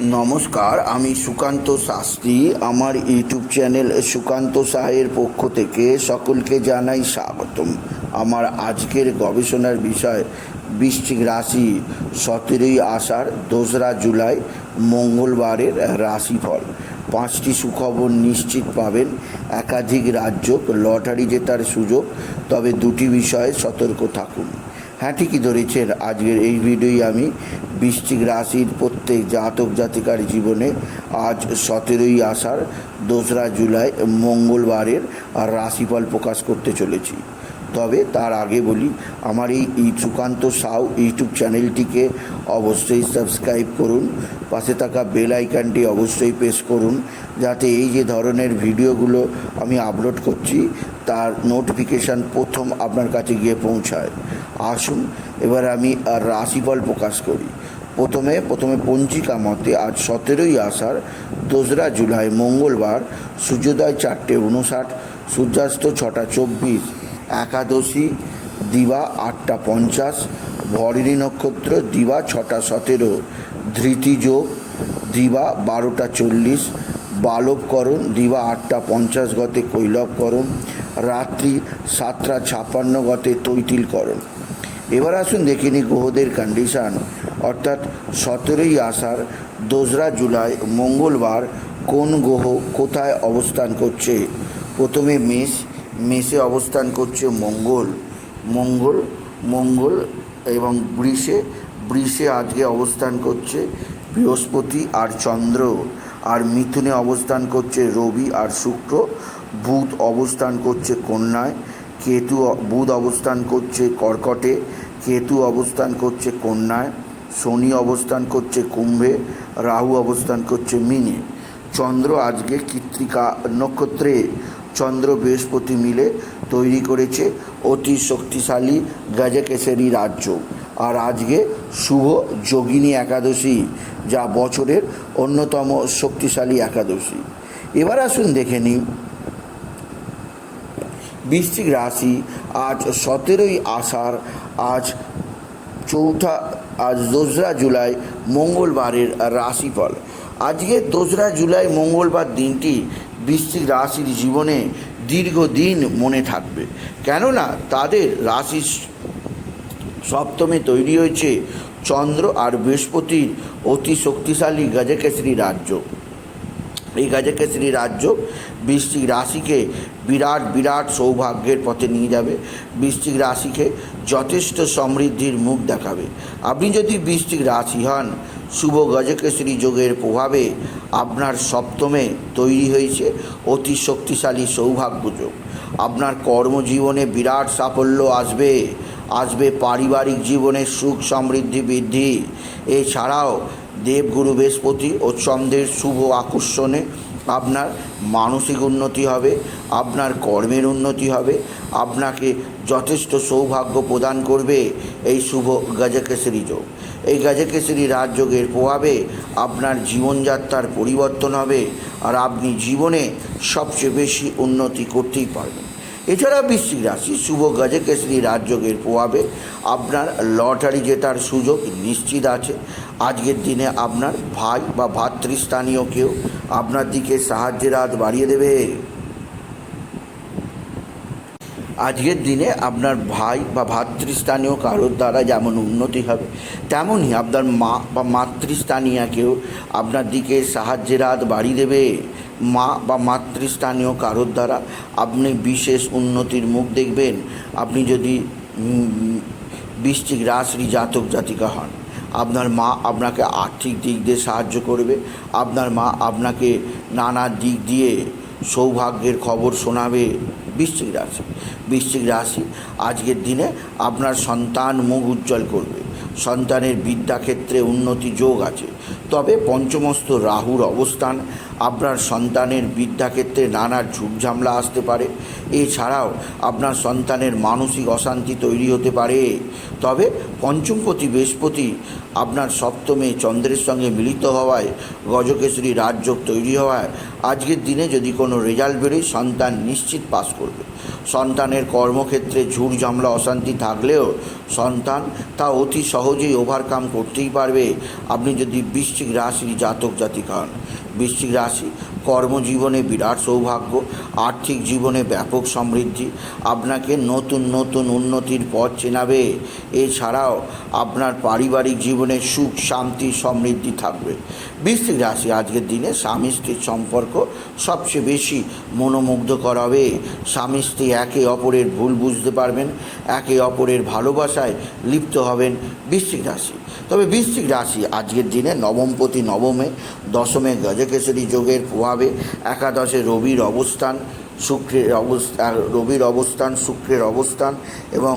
নমস্কার, আমি সুকান্ত শাস্ত্রী। আমার ইউটিউব চ্যানেল সুকান্ত সাহের পক্ষ থেকে সকলকে জানাই স্বাগতম। আমার আজকের গবেষণার বিষয়, বৃশ্চিক রাশি সতেরোই আষাঢ়, দোসরা জুলাই, মঙ্গলবারের রাশিফল। পাঁচটি সুখবর নিশ্চিত পাবেন। একাধিক রাজ্য লটারি জেতার সুযোগ, তবে দুটি বিষয়ে সতর্ক থাকুন। হ্যাঁ ঠিকই ধরেছেন। আজকের এই ভিডিওই আমি বৃশ্চিক রাশির প্রত্যেক জাতক জাতিকার জীবনে আজ সতেরোই আষাঢ়, দোসরা জুলাই, মঙ্গলবারের রাশিফল প্রকাশ করতে চলেছি। তবে তার আগে বলি, আমার এই এই সুকান্ত সাউ ইউটিউব চ্যানেলটিকে অবশ্যই সাবস্ক্রাইব করুন, পাশে থাকা বেল আইকনটি অবশ্যই প্রেস করুন, যাতে এই যে ধরনের ভিডিওগুলো আমি আপলোড করছি তার নোটিফিকেশান প্রথম আপনার কাছে গিয়ে পৌঁছায়। আসুন, এবার আমি রাশিফল প্রকাশ করি। প্রথমে প্রথমে পঞ্জিকা মতে আজ সতেরোই আষাঢ়, দোসরা জুলাই মঙ্গলবার, সূর্যোদয় চারটে উনষাট সূর্যাস্ত ছটা চব্বিশ, একাদশী দিবা আটটা পঞ্চাশ, ভরিণী নক্ষত্র দিবা ছটা সতেরো ধৃতিযোগ দিবা বারোটা চল্লিশ বালবকরণ দিবা আটটা পঞ্চাশ গতে কৈলবকরণ রাত্রি সাতটা ছাপ্পান্ন গতে তৈতিলকরণ এবার আসুন দেখে গ্রহদের কন্ডিশান অর্থাৎ সতেরোই আষাঢ়, দোসরা জুলাই, মঙ্গলবার কোন গ্রহ কোথায় অবস্থান করছে? প্রথমে মেষ, মেষে অবস্থান করছে মঙ্গল। মঙ্গল মঙ্গল এবং বৃষে বৃষে আজকে অবস্থান করছে বৃহস্পতি আর চন্দ্র। আর মিথুনে অবস্থান করছে রবি আর শুক্র, বুধ অবস্থান করছে কন্যায়, কেতু বুধ অবস্থান করছে কর্কটে, কেতু অবস্থান করছে কন্যায়, শনি অবস্থান করছে কুম্ভে, রাহু অবস্থান করছে মিনে। চন্দ্র আজকে কৃত্রিকা নক্ষত্রে, চন্দ্র বৃহস্পতি মিলে তৈরি করেছে অতি শক্তিশালী গাজকেশরী রাজ্য। আর আজকে শুভ যোগিনী একাদশী, যা বছরের অন্যতম শক্তিশালী একাদশী। এবার আসুন দেখে নিই। বৃশ্চিক রাশি আজ সতেরোই আষাঢ়, আজ চৌঠা, আজ দোসরা জুলাই মঙ্গলবারের রাশিফল। আজকে দোসরা জুলাই মঙ্গলবার দিনটি বৃশ্চিক রাশির জীবনে দীর্ঘদিন মনে থাকবে। কেননা তাদের রাশি সপ্তমে তৈরি হয়েছে চন্দ্র আর বৃহস্পতির অতি শক্তিশালী গজকেশরী রাজ্য। এই গাজকেশরী রাজ্য বৃষ্টিক রাশিকে বিরাট বিরাট সৌভাগ্যের পথে নিয়ে যাবে। বৃষ্টিক রাশিকে যথেষ্ট সমৃদ্ধির মুখ দেখাবে। আপনি যদি বৃষ্টিক রাশি হন, শুভ গজকেশরী যোগের প্রভাবে আপনার সপ্তমে তৈরি হয়েছে অতি শক্তিশালী সৌভাগ্য যোগ। আপনার কর্মজীবনে বিরাট সাফল্য আসবে। আসবে পারিবারিক জীবনে সুখ সমৃদ্ধি বৃদ্ধি। এছাড়াও দেবগুরু বৃহস্পতি ও চন্দ্রের শুভ আকর্ষণে আপনার মানসিক উন্নতি হবে, আপনার কর্মের উন্নতি হবে, আপনাকে যথেষ্ট সৌভাগ্য প্রদান করবে এই শুভ গজকেশরী যোগ। এই গজকেশরী রাজযোগের প্রভাবে আপনার জীবনযাত্রার পরিবর্তন হবে আর আপনি জীবনে সবচেয়ে বেশি উন্নতি করতেই পারবেন। এছাড়া বৃশ্চিক রাশি শুভ গজকেশরী রাজযোগের প্রভাবে আপনার লটারি জেতার সুযোগ নিশ্চিত আছে। আজকের দিনে আপনার ভাই বা ভাতৃস্থানীয় কেউ আপনার দিকে সাহায্যের হাত বাড়িয়ে দেবে। আজকের দিনে আপনার ভাই বা ভাতৃস্থানীয় কারোর দ্বারা যেমন উন্নতি হবে, তেমনই আপনার মা বা মাতৃস্থানীয় কেউ আপনার দিকে সাহায্যের হাত বাড়িয়ে দেবে। মা বা মাতৃস্থানীয় কারোর দ্বারা আপনি বিশেষ উন্নতির মুখ দেখবেন। আপনি যদি বৃশ্চিক রাশির জাতক জাতিকা হন, আপনার মা আপনাকে আর্থিক দিক দিয়ে সাহায্য করবে, আপনার মা আপনাকে নানা দিক দিয়ে সৌভাগ্যের খবর শোনাবে বৃশ্চিক রাশি। বৃশ্চিক রাশি আজকের দিনে আপনার সন্তান মুখ উজ্জ্বল করবে, সন্তানের বিদ্যাক্ষেত্রে উন্নতি যোগ আছে। তবে পঞ্চমস্ত রাহুর অবস্থান আপনার সন্তানের বিদ্যাক্ষেত্রে নানা ঝুটঝামলা আসতে পারে। এছাড়াও আপনার সন্তানের মানসিক অশান্তি তৈরি হতে পারে। তবে পঞ্চমপতি বৃহস্পতি আপনার সপ্তমে চন্দ্রের সঙ্গে মিলিত হওয়ায়, গজকেশরী রাজযোগ তৈরি হওয়ায়, আজকের দিনে যদি কোনো রেজাল্ট বেরোয়, সন্তান নিশ্চিত পাস করবে। সন্তানের কর্মক্ষেত্রে ঝুট অশান্তি থাকলেও সন্তান তা অতি সহজেই ওভারকাম করতেই পারবে। আপনি যদি বৃশ্চিক রাশির জাতক জাতিকান বৃশ্চিক রাশি। কর্মজীবনে বিরাট সৌভাগ্য, আর্থিক জীবনে ব্যাপক সমৃদ্ধি, আপনাকে নতুন নতুন উন্নতির পথ চেনাবে। এছাড়াও আপনার পারিবারিক জীবনে সুখ, শান্তি, সমৃদ্ধি থাকবে। বৃশ্চিক রাশি আজকের দিনে স্বামী স্ত্রীর সম্পর্ক সবচেয়ে বেশি মনোমুগ্ধ করাবে স্বামী স্ত্রী একে অপরের ভুল বুঝতে পারবেন, একে অপরের ভালোবাসায় লিপ্ত হবেন বৃশ্চিক রাশি। তবে বৃশ্চিক রাশি আজকের দিনে নবমপতি নবমে, দশমে গজকেশরী যোগের প্রভাবে, একাদশে রবির অবস্থান, শুক্রের অবস্থা, রবির অবস্থান, শুক্রের অবস্থান এবং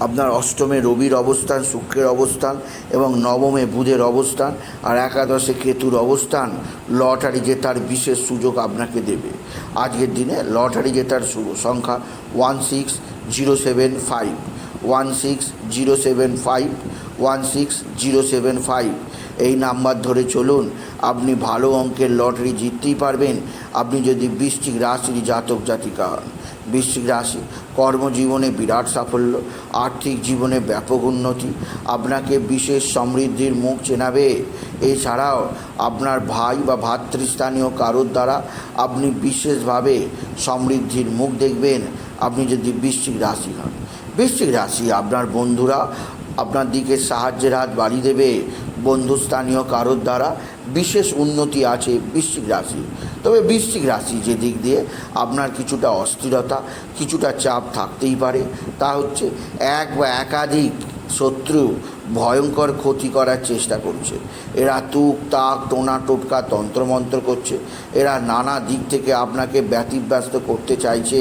আপনার অষ্টমে রবির অবস্থান, শুক্রের অবস্থান এবং নবমে বুধের অবস্থান আর একাদশে কেতুর অবস্থান লটারি জেতার বিশেষ সুযোগ আপনাকে দেবে। আজকের দিনে লটারি জেতার সংখ্যা one six zero seven five one six zero seven five one six zero seven five এই নাম্বার ধরে চলুন, আপনি ভালো অঙ্কের লটারি জিততেই পারবেন। আপনি যদি বৃশ্চিক রাশির জাতক জাতিকা হন। বৃশ্চিক রাশি কর্মজীবনে বিরাট সাফল্য, আর্থিক জীবনে ব্যাপক উন্নতি, আপনাকে বিশেষ সমৃদ্ধির মুখ চেনাবে। এছাড়াও আপনার ভাই বা ভাতৃস্থানীয় কারোর দ্বারা আপনি বিশেষভাবে সমৃদ্ধির মুখ দেখবেন। আপনি যদি বৃশ্চিক রাশি হন, বৃশ্চিক রাশি আপনার বন্ধুরা আপনার দিকে সাহায্যের হাত বাড়িয়ে দেবে। বন্ধুস্থানীয় কারোর দ্বারা বিশেষ উন্নতি আছে বৃশ্চিক রাশি। তবে বৃশ্চিক রাশি যে দিক দিয়ে আপনার কিছুটা অস্থিরতা, কিছুটা চাপ থাকতেই পারে। তা হচ্ছে এক বা একাধিক শত্রু ভয়ঙ্কর ক্ষতি করার চেষ্টা করছে। এরা তুক, তাক, টোনা, টোটকা, তন্ত্রমন্ত্র করছে। এরা নানা দিক থেকে আপনাকে ব্যতিব্যস্ত করতে চাইছে।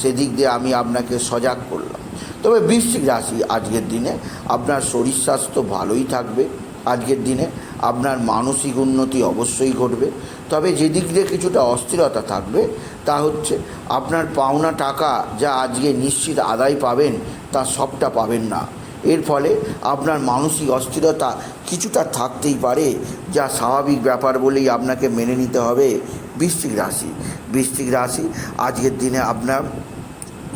সেদিক দিয়ে আমি আপনাকে সজাগ করলাম। তবে বৃশ্চিক রাশি আজকের দিনে আপনার শরীর স্বাস্থ্য ভালোই থাকবে। আজকের দিনে। আপনার মানসিক উন্নতি অবশ্যই ঘটবে। তবে যেদিক দিয়ে কিছুটা অস্থিরতা থাকবে, তা হচ্ছে আপনার পাওনা টাকা যা আজকে নিশ্চিত আদায় পাবেন, তা সবটা পাবেন না। এর ফলে আপনার মানসিক অস্থিরতা কিছুটা থাকতেই পারে, যা স্বাভাবিক ব্যাপার বলেই আপনাকে মেনে নিতে হবে বৃশ্চিক রাশি। বৃশ্চিক রাশি আজকের দিনে আপনার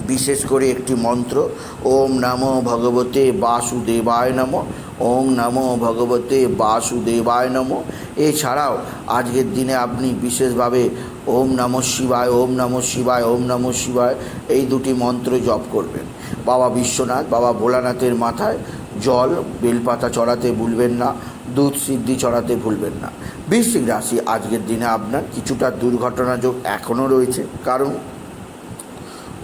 বিশেষ করে একটি মন্ত্র, ওম নমো ভগবতে বাসুদেবায় নম, ওম নমো ভগবতে বাসুদেবায় নম। এছাড়াও আজকের দিনে আপনি বিশেষভাবে ওম নমঃ শিবায়, ওম নমঃ শিবায়, ওম নমঃ শিবায় এই দুটি মন্ত্র জপ করবেন। বাবা বিশ্বনাথ, বাবা ভোলানাথের মাথায় জল, বেলপাতা চড়াতে ভুলবেন না, দুধ সিদ্ধি চড়াতে ভুলবেন না। বৃশ্চিক রাশি আজকের দিনে আপনার কিছুটা দুর্ঘটনা যোগ এখনও রয়েছে। কারণ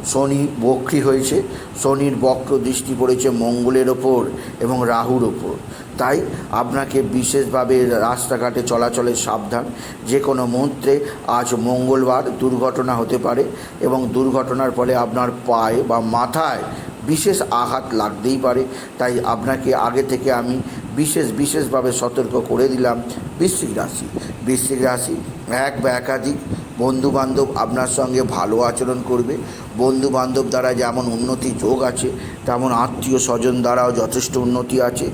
শনি বক্রী হয়েছে, শনির বক্র দৃষ্টি পড়েছে মঙ্গলের ওপর এবং রাহুর ওপর। তাই আপনাকে বিশেষভাবে রাস্তাঘাটে চলাচলে সাবধান। যে কোনো মুহূর্তে আজ মঙ্গলবার দুর্ঘটনা হতে পারে এবং দুর্ঘটনার ফলে আপনার পায়ে বা মাথায় বিশেষ আঘাত লাগতেই পারে। তাই আপনাকে আগে থেকে আমি বিশেষ বিশেষভাবে সতর্ক করে দিলাম বৃশ্চিক রাশি। বৃশ্চিক রাশি এক বা একাধিক বন্ধু বান্ধব আপনার সঙ্গে ভালো আচরণ করবে। বন্ধুবান্ধব দ্বারা যেমন উন্নতি যোগ আছে, তেমন আত্মীয় স্বজন দ্বারাও যথেষ্ট উন্নতি আছে।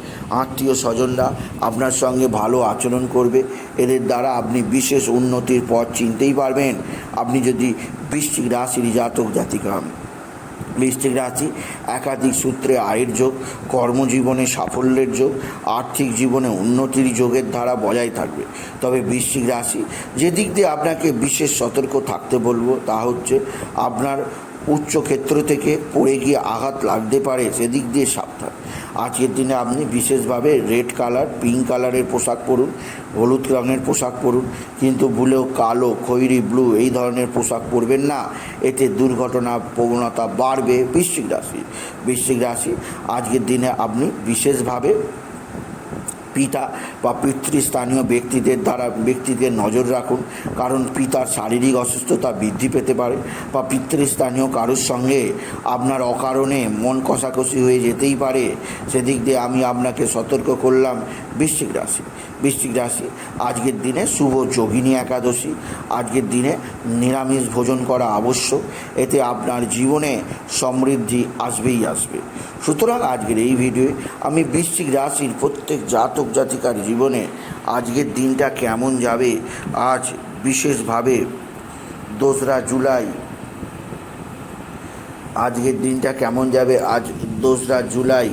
আত্মীয় স্বজনরা আপনার সঙ্গে ভালো আচরণ করবে। এদের দ্বারা আপনি বিশেষ উন্নতির পথ চিনতেই পারবেন। আপনি যদি বৃশ্চিক রাশির জাতক জাতিকা বৃশ্চিক রাশি, একাধিক সূত্রে আয়ের যোগ, কর্মজীবনে সাফল্যের যোগ, আর্থিক জীবনে উন্নতির যোগের ধারা বজায় থাকবে। তবে বৃশ্চিক রাশি যেদিক দিয়ে আপনাকে বিশেষ সতর্ক থাকতে বলব তা হচ্ছে আপনার উচ্চ ক্ষেত্র থেকে পড়ে গিয়ে আঘাত লাগতে পারে, সেদিক দিয়ে সাবধান। আজকের দিনে আপনি বিশেষভাবে রেড কালার, পিঙ্ক কালারের পোশাক পরুন, হলুদ রঙের পোশাক পরুন, কিন্তু ভুলেও কালো খৈরি ব্লু এই ধরনের পোশাক পরবেন না। এতে দুর্ঘটনা, প্রবণতা বাড়বে বৃশ্চিক রাশি। বৃশ্চিক রাশি, আজকের দিনে আপনি বিশেষভাবে পিতা বা পিতৃস্থানীয় ব্যক্তিদের দ্বারা ব্যক্তিদের নজর রাখুন। কারণ পিতার শারীরিক অসুস্থতা বৃদ্ধি পেতে পারে বা পিতৃস্থানীয় কারোর সঙ্গে আপনার অকারণে মন কষাকষি হয়ে যেতেই পারে। সেদিক দিয়ে আমি আপনাকে সতর্ক করলাম বৃশ্চিক রাশি। বৃশ্চিক রাশি, আজকের দিনে শুভ যোগিনী একাদশী, আজকের দিনে নিরামিষ ভোজন করা আবশ্যক। এতে আপনার জীবনে সমৃদ্ধি আসবেই আসবে। সুতরাং আজকের এই ভিডিওয়ে আমি বৃশ্চিক রাশির প্রত্যেক জাতক জাতিকার জীবনে আজকের দিনটা কেমন যাবে, আজ বিশেষভাবে দোসরা জুলাই, আজকের দিনটা কেমন যাবে, আজ দোসরা জুলাই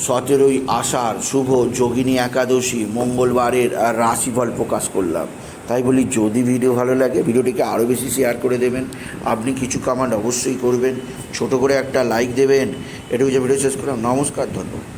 সতেরোই আষাঢ় শুভ যোগিনী একাদশী মঙ্গলবারের রাশিফল প্রকাশ করলাম। তাই বলি, যদি ভিডিও ভালো লাগে, ভিডিওটিকে আরও বেশি শেয়ার করে দেবেন। আপনি কিছু কামান্ড অবশ্যই করবেন। ছোট করে একটা লাইক দেবেন। এটুকু যে ভিডিও শেষ করলাম। নমস্কার, ধন্যবাদ।